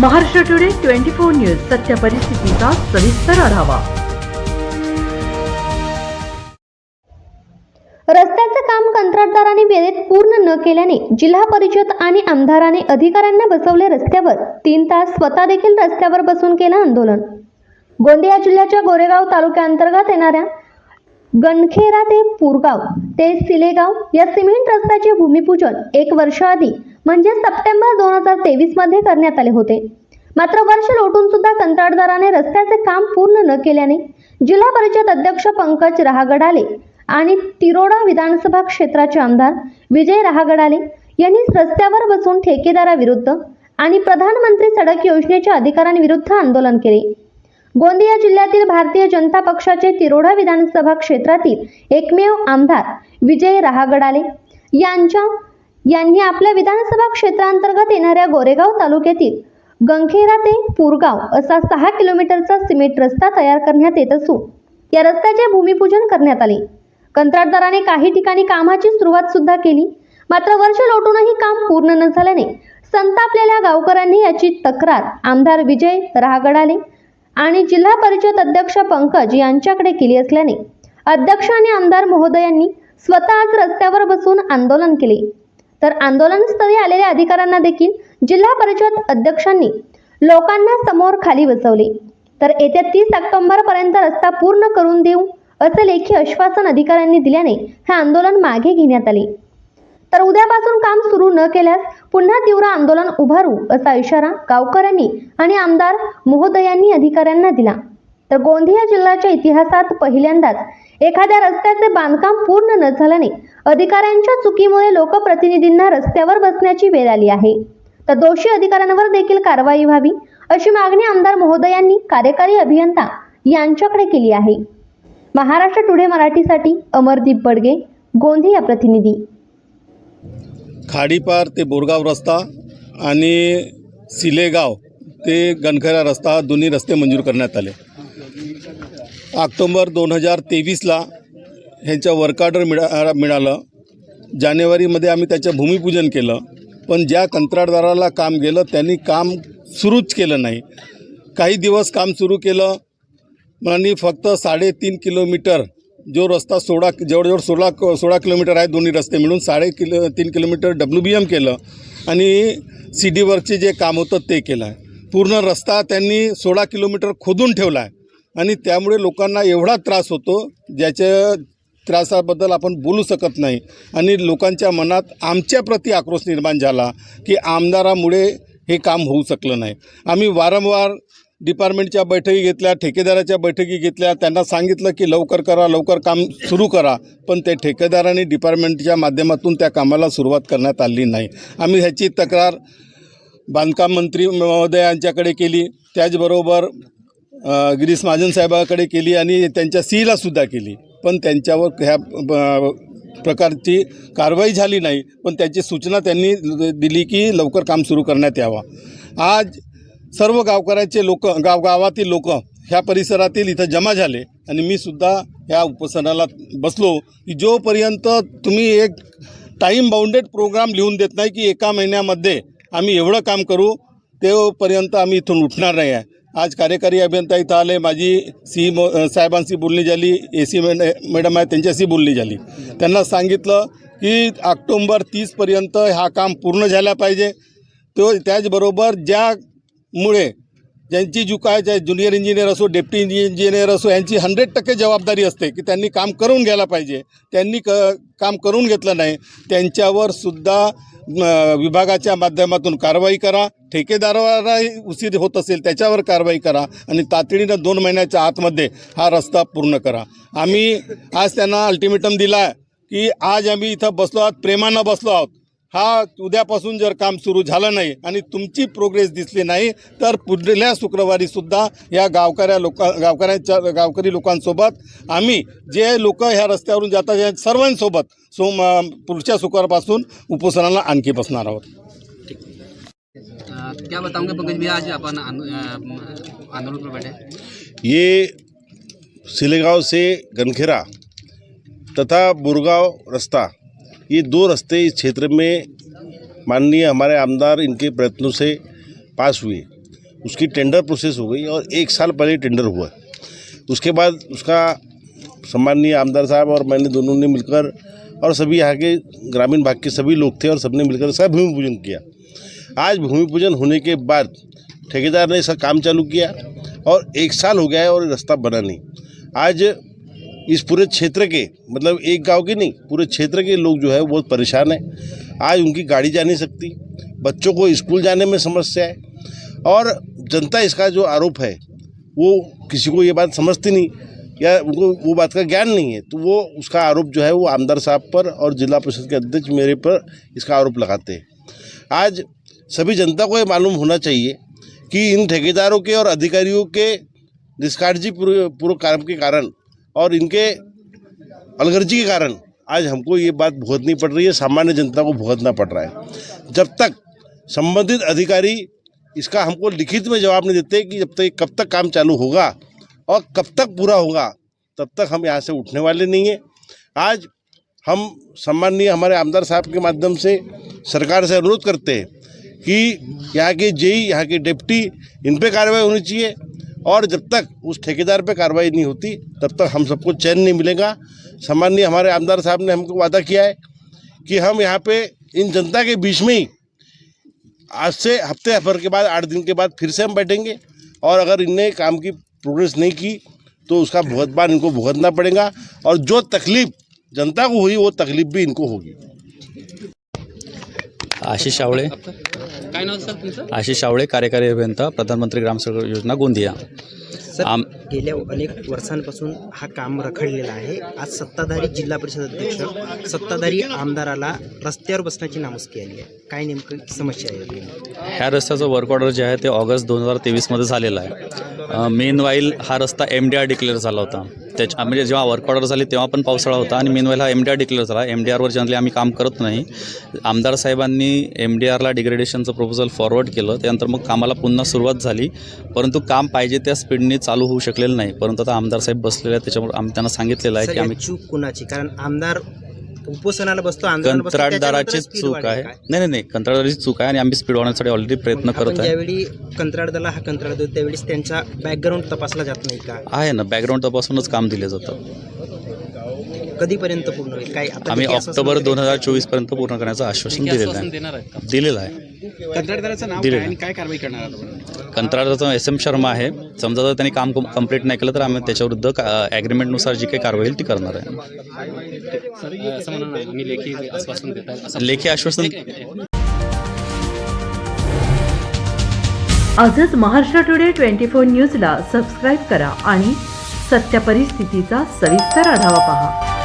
Maharashtra today twenty four news सत्य परिस्थितीचा सविस्तर आढावा. रस्त्याचं काम कंत्राटदाराने वेळेत पूर्ण न केल्याने जिल्हा परिषद आणि आमदाराने अधिकाऱ्यांना बसवले रस्त्यावर तीन तास स्वतः देखील रस्त्यावर बसून केलं आंदोलन. गोंदिया जिल्ह्याच्या गोरेगाव तालुक्याअंतर्गत येणाऱ्या गणखेरा ते पुरगाव ते सिलेगाव या सिमेंट रस्त्याचे भूमिपूजन एक वर्षाआधी म्हणजे सप्टेंबर दोन हजार तेवीसमध्ये करण्यात आले होते. मात्र वर्ष लोटून सुद्धा कंत्राटदाराने रस्त्याचे काम पूर्ण न केल्याने जिल्हा परिषद अध्यक्ष पंकज रहागडाले आणि तिरोडा विधानसभा क्षेत्राचे आमदार विजय रहागडाले यांनी रस्त्यावर बसून ठेकेदाराविरुद्ध आणि प्रधानमंत्री सडक योजनेच्या अधिकाऱ्यांविरुद्ध आंदोलन केले. गोंदिया जिल्ह्यातील भारतीय जनता पक्षाचे तिरोडा विधानसभा क्षेत्रातील एकमेव आमदार विजय रहागडाले यांच्या यांनी आपल्या विधानसभा क्षेत्रांतर्गत येणाऱ्या गोरेगाव तालुक्यातील गंखेरा ते पुरगाव असा सहा किलोमीटरचा सिमेंट रस्ता तयार करण्यात येत असून या रस्त्याचे भूमिपूजन करण्यात आले. कंत्राटदाराने काही ठिकाणी कामाची सुरुवात सुद्धा केली. मात्र वर्ष लोटूनही काम पूर्ण न झाल्याने संतापलेल्या गावकऱ्यांनी याची तक्रार आमदार विजय रहागडाले आणि जिल्हा परिषद अध्यक्ष पंकज यांच्याकडे केली असल्याने अध्यक्ष आणि आमदार महोदयांनी स्वतःच रस्त्यावर बसून आंदोलन केले. तर आंदोलनस्थळी आलेल्या अधिकाऱ्यांना देखील जिल्हा परिषद अध्यक्षांनी लोकांना समोर खाली बसवले. तर येत्या तीस ऑक्टोबर पर्यंत रस्ता पूर्ण करून देऊ असे लेखी आश्वासन अधिकाऱ्यांनी दिल्याने हे आंदोलन मागे घेण्यात आले. तर उद्यापासून काम सुरू न केल्यास पुन्हा तीव्र आंदोलन उभारू असा इशारा गावकऱ्यांनी आणि आमदार महोदयांनी अधिकाऱ्यांना दिला. तर गोंदिया जिल्ह्याच्या इतिहासात पहिल्यांदाच एखाद्या रस्त्याचे बांधकाम पूर्ण न झाल्याने अधिकाऱ्यांच्या चुकीमुळे लोकप्रतिनिधींना रस्त्यावर बसण्याची वेळ आली आहे. तर दोषी अधिकाऱ्यांवर देखील कारवाई व्हावी अशी मागणी आमदार महोदयांनी कार्यकारी अभियंता यांच्याकडे केली आहे. महाराष्ट्र टुडे मराठीसाठी अमरदीप बडगे गोंदिया प्रतिनिधी. खाडीपार ते बोरगाव रस्ता आणि सिलेगाव ते गणखरा रस्ता दोन्ही रस्ते मंजूर करण्यात आले. ऑक्टोंबर दोन हजार तेवीसला ह्यांच्या वर्क ऑर्डर मिळा मिळालं. जानेवारीमध्ये आम्ही त्याचं भूमिपूजन केलं. पण ज्या कंत्राटदाराला काम गेलं त्यांनी काम सुरूच केलं नाही. काही दिवस काम सुरू केलं आणि फक्त साडेतीन किलोमीटर जो रस्ता सोळा जवळजवळ सोळा सोळा किलोमीटर आहे दोन्ही रस्ते मिळून साडे किलो तीन किलोमीटर डब्ल्यू बी एम केलं. आणि सी डी वर्कचे जे काम होतं ते केलं. आहे पूर्ण रस्ता त्यांनी सोळा किलोमीटर खोदून ठेवला आहे. आणि त्यामुळे लोकांना एवढा त्रास होतो ज्याच्या त्रासाबद्दल आपण बोलू शकत नाही. आणि लोकांच्या मनात आमच्याप्रती आक्रोश निर्माण झाला की आमदारामुळे हे काम होऊ शकलं नाही. आम्ही वारंवार डिपार्टमेंटच्या बैठकी घेतल्या ठेकेदाराच्या बैठकी घेतल्या त्यांना सांगितलं की लवकर करा लवकर काम सुरू करा पण ते ठेकेदारांनी डिपार्टमेंटच्या माध्यमातून त्या कामाला सुरुवात करण्यात आली नाही. आम्ही ह्याची तक्रार बांधकाम मंत्री महोदयांच्याकडे केली. त्याचबरोबर गिरीश महाजन साहेबाकडे केली आणि त्यांच्या सीला सुद्धा केली. पण त्यांच्यावर ह्या प्रकारची कारवाई झाली नाही. पण त्याची सूचना त्यांनी दिली की लवकर काम सुरू करण्यात यावं. आज सर्व गावकऱ्याचे लोक गाव गावातील लोक ह्या परिसरातील इथं जमा झाले आणि मी सुद्धा ह्या उपोषणाला बसलो की जोपर्यंत तुम्ही एक टाईम बाउंडेड प्रोग्राम लिहून देत नाही की एका महिन्यामध्ये आम्ही एवढं काम करू तेपर्यंत आम्ही इथून उठणार नाही आहे. आज कार्यकारी अभियंता इथं आले. माझी सी मो साहेबांशी बोलणी झाली. ए सी मॅडम आहे त्यांच्याशी बोलणी झाली. त्यांना सांगितलं की ऑक्टोंबर तीसपर्यंत हा काम पूर्ण झाला पाहिजे. तो त्याचबरोबर ज्यामुळे ज्यांची जी काय ज्या ज्युनियर इंजिनियर असो डेप्टी इंजिनियर असो यांची हंड्रेड टक्के जबाबदारी असते की त्यांनी काम करून घ्यायला पाहिजे. त्यांनी क काम करून घेतलं नाही. त्यांच्यावर सुद्धा विभागाच्या माध्यमातून कारवाई करा ठेकेदारावरही उशीर होत असेल त्याच्यावर कारवाई करा आणि तातडीनं दोन महिन्याच्या आतमध्ये हा रस्ता पूर्ण करा. आम्ही आज त्यांना अल्टिमेटम दिला आहे की आज आम्ही इथं बसलो आहोत प्रेमानं बसलो आहोत. हा उद्यापासून जर काम सुरू झालं नाही आणि तुमची प्रोग्रेस दिसली नाही तर पुढल्या शुक्रवारी सुद्धा या गावकऱ्या लोका गावकऱ्यांच्या गावकरी लोकांसोबत आम्ही जे लोक ह्या रस्त्यावरून जातात या सर्वांसोबत सोम अं, पुढच्या शुक्रवारपासून उपोषणाला आणखी बसणार आहोत. अ, क्या बताऊंगे पंकज भैया आज अपन आंदो- अ, आंदोलन पर बैठे ये सिलेगांव से गनखेरा तथा बुरगांव रास्ता ये दो रास्ते इस क्षेत्र में माननीय हमारे आमदार इनके प्रयत्नों से पास हुए। उसकी टेंडर प्रोसेस हो गई और एक साल पहले टेंडर हुआ। उसके बाद उसका सम्माननीय आमदार साहब और मैंने दोनों ने मिलकर और सभी यहाँ के ग्रामीण भाग के सभी लोग थे और सबने मिलकर इसका भूमि पूजन किया। आज भूमि पूजन होने के बाद ठेकेदार ने इसका काम चालू किया और एक साल हो गया है और रास्ता बना नहीं। आज इस पूरे क्षेत्र के मतलब एक गाँव के नहीं, पूरे क्षेत्र के लोग जो है बहुत परेशान हैं। आज उनकी गाड़ी जा नहीं सकती, बच्चों को स्कूल जाने में समस्या है और जनता इसका जो आरोप है, वो किसी को ये बात समझती नहीं या उनको वो बात का ज्ञान नहीं है तो वो उसका आरोप जो है वो आमदार साहब पर और जिला परिषद के अध्यक्ष मेरे पर इसका आरोप लगाते हैं। आज सभी जनता को ये मालूम होना चाहिए कि इन ठेकेदारों के और अधिकारियों के निष्काळजी पूर्व पूर्व काम के कारण और इनके अलगर्जी के कारण आज हमको ये बात भुगतनी पड़ रही है, सामान्य जनता को भुगतना पड़ रहा है। जब तक संबंधित अधिकारी इसका हमको लिखित में जवाब नहीं देते कि जब तक कब तक काम चालू होगा और कब तक पूरा होगा, तब तक हम यहाँ से उठने वाले नहीं हैं। आज हम सम्माननीय हमारे आमदार साहब के माध्यम से सरकार से अनुरोध करते हैं कि यहाँ के जेई, यहाँ के डिप्टी, इन पर कार्रवाई होनी चाहिए। और जब तक उस ठेकेदार पे कार्रवाई नहीं होती, तब तक हम सबको चैन नहीं मिलेगा। सामान्य हमारे आमदार साहब ने हमको वादा किया है कि हम यहाँ पे इन जनता के बीच में ही आज से हफ़्ते भर के बाद, आठ दिन के बाद फिर से हम बैठेंगे और अगर इनने काम की प्रोग्रेस नहीं की तो उसका भुगतमान इनको भुगतना पड़ेगा और जो तकलीफ़ जनता को हुई, वो तकलीफ़ भी इनको होगी। आशीष सावळे काय नाव सर तुमचं? आशिष सावळे कार्यकारी अभियंता प्रधानमंत्री ग्राम सडक योजना गोंदिया. सर आम गेल्या अनेक वर्षांपासून हा काम रखडलेला आहे. आज सत्ताधारी जिल्हा परिषद अध्यक्ष सत्ताधारी आमदाराला रस्त्यावर बसण्याची नामुष्की आली आहे. काय नेमकं समस्या आहे? ह्या रस्त्याचं वर्क ऑर्डर जे आहे ते ऑगस्ट दोन हजार तेवीसमध्ये झालेलं आहे. मेन वाईल हा रस्ता एम डी आर डिक्लेअर झाला होता. त्याच्या म्हणजे जेव्हा वर्क ऑर्डर झाली तेव्हा पण पावसाळा होता आणि मेन वाईल हा एम डी आर डिक्लेअर झाला. एम डी आरवर जनरली आम्ही काम करत नाही. आमदार साहेबांनी एम डी आरला डिग्रेडेशनचं प्रपोजल फॉरवर्ड केलं. त्यानंतर मग कामाला पुन्हा सुरुवात झाली. परंतु काम पाहिजे त्या स्पीडने चालू होऊ शकलेलं नाही. परंतु आता आमदार साहेब बसलेले आहेत त्याच्यामुळे आम्ही त्यांना सांगितलेलं आहे की आम्ही चूक कुणाची? कारण आमदार उपोषणाला बसतो कंत्राटदाराचीच चूक आहे? नाही नाही नाही कंत्राटदाराची चूक आहे आणि आम्ही स्पीड वाढवण्यासाठी ऑलरेडी प्रयत्न करत आहे. ज्यावेळी कंत्राटदाराला हा कंत्राट देतो त्यावेळेस त्यांचा बॅकग्राऊंड तपासला जात नाही का? आहे ना बॅकग्राऊंड तपासूनच काम दिलं जातं. कधीपर्यंत पूर्ण होईल? काय आता आम्ही आश्वासन ऑक्टोबर दोन हजार चोवीसपर्यंत पूर्ण करण्याचं आश्वासन दिलेलं आश्वासन आहे देणार आहेत का? दिलेलं आहे. कंत्राटदाराचं नाव दिलेलं काय आणि आहे. काय कारवाई करणार आहात आपण? कंत्राटाचं एस एम शर्मा आहे. समजा जर त्यांनी काम कंप्लीट नाही केलं तर आम्ही त्याच्याविरुद्ध ॲग्रीमेंटनुसार जी काही कारवाई होईल ती करणार आहे. अं, असं म्हणून आम्ही लेखी आश्वासन असं लेखी आश्वासन? आजच महाराष्ट्र टुडे ट्वेंटी फोर न्यूजला सबस्क्राईब करा आणि सत्य परिस्थितीचा सविस्तर आढावा पहा.